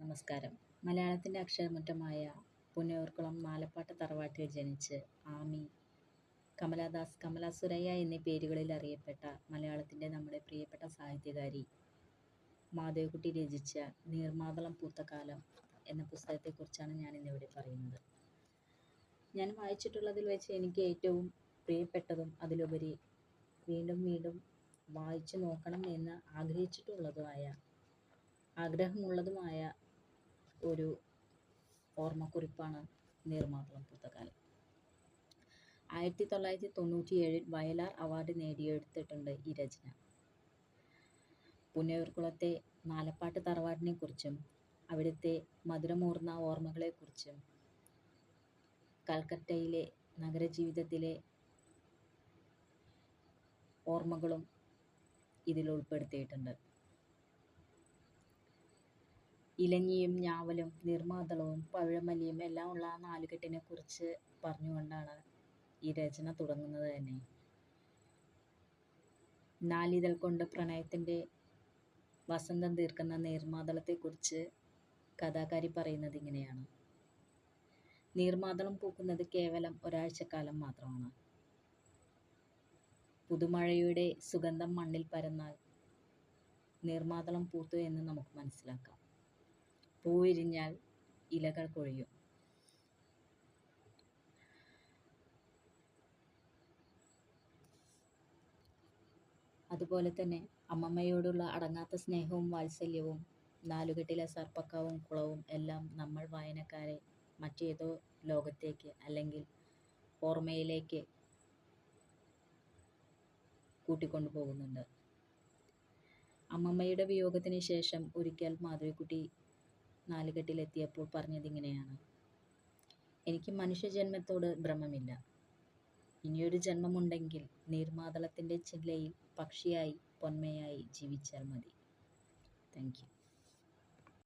നമസ്കാരം. മലയാളത്തിന്റെ അക്ഷരമുറ്റമായ പുന്നയൂർക്കുളം നാലപ്പാട്ട് തറവാട്ടിൽ ജനിച്ച് ആമി കമലാദാസ് കമല സുരയ്യ എന്നീ പേരുകളിൽ അറിയപ്പെട്ട മലയാളത്തിന്റെ നമ്മുടെ പ്രിയപ്പെട്ട സാഹിത്യകാരി മാധവിക്കുട്ടി രചിച്ച നീർമാതളം പൂത്തകാലം എന്ന പുസ്തകത്തെക്കുറിച്ചാണ് ഞാൻ ഇന്നിവിടെ പറയുന്നത്. ഞാൻ വായിച്ചിട്ടുള്ളതിൽ വെച്ച് എനിക്ക് ഏറ്റവും പ്രിയപ്പെട്ടതും അതിലുപരി വീണ്ടും വീണ്ടും വായിച്ചു നോക്കണം എന്ന് ആഗ്രഹിച്ചിട്ടുള്ളതുമായ ആഗ്രഹമുള്ളതുമായ ഒരു ഓർമ്മക്കുറിപ്പാണ് നീർമാതളം പൂത്തകാലം ആയിരത്തി തൊള്ളായിരത്തി തൊണ്ണൂറ്റി ഏഴിൽ വയലാർ അവാർഡ് നേടിയെടുത്തിട്ടുണ്ട് ഈ രചന. പുന്നയൂർക്കുളത്തെ നാലപ്പാട്ട് തറവാടിനെ കുറിച്ചും അവിടുത്തെ മധുരമൂർന്ന ഓർമ്മകളെക്കുറിച്ചും കൽക്കട്ടയിലെ നഗരജീവിതത്തിലെ ഓർമ്മകളും ഇതിൽ ഉൾപ്പെടുത്തിയിട്ടുണ്ട്. ഇലഞ്ഞിയും ഞാവലും നിർമാതളവും പഴമലിയും എല്ലാം ഉള്ള ആ നാലുകെട്ടിനെ കുറിച്ച് പറഞ്ഞുകൊണ്ടാണ് ഈ രചന തുടങ്ങുന്നത് തന്നെ. നാലിതൾ കൊണ്ട് പ്രണയത്തിന്റെ വസന്തം തീർക്കുന്ന നീർമാതളത്തെക്കുറിച്ച് കഥാകാരി പറയുന്നത് ഇങ്ങനെയാണ്. നീർമാതളം പൂക്കുന്നത് കേവലം ഒരാഴ്ചക്കാലം മാത്രമാണ്. പുതുമഴയുടെ സുഗന്ധം മണ്ണിൽ പരന്നാൽ നീർമാതളം പൂത്തു എന്ന് നമുക്ക് മനസ്സിലാക്കാം. പൂവിരിഞ്ഞാൽ ഇലകൾ കൊഴിയും. അതുപോലെ തന്നെ അമ്മമ്മയോടുള്ള അടങ്ങാത്ത സ്നേഹവും വാത്സല്യവും നാലുകെട്ടിലെ സർപ്പക്കാവും കുളവും എല്ലാം നമ്മൾ വായനക്കാരെ മറ്റേതോ ലോകത്തേക്ക് അല്ലെങ്കിൽ ഓർമ്മയിലേക്ക് കൂട്ടിക്കൊണ്ടു പോകുന്നുണ്ട് അമ്മമ്മയുടെ വിയോഗത്തിന് ശേഷം ഒരിക്കൽ മാധവിക്കുട്ടി നാലുകെട്ടിലെത്തിയപ്പോൾ പറഞ്ഞതിങ്ങനെയാണ്. എനിക്ക് മനുഷ്യജന്മത്തോട് ഭ്രമമില്ല. ഇനിയൊരു ജന്മമുണ്ടെങ്കിൽ നീർമാതളത്തിന്റെ ചില്ലയിൽ പക്ഷിയായി പൊന്മയായി ജീവിച്ചാൽ മതി. Thank you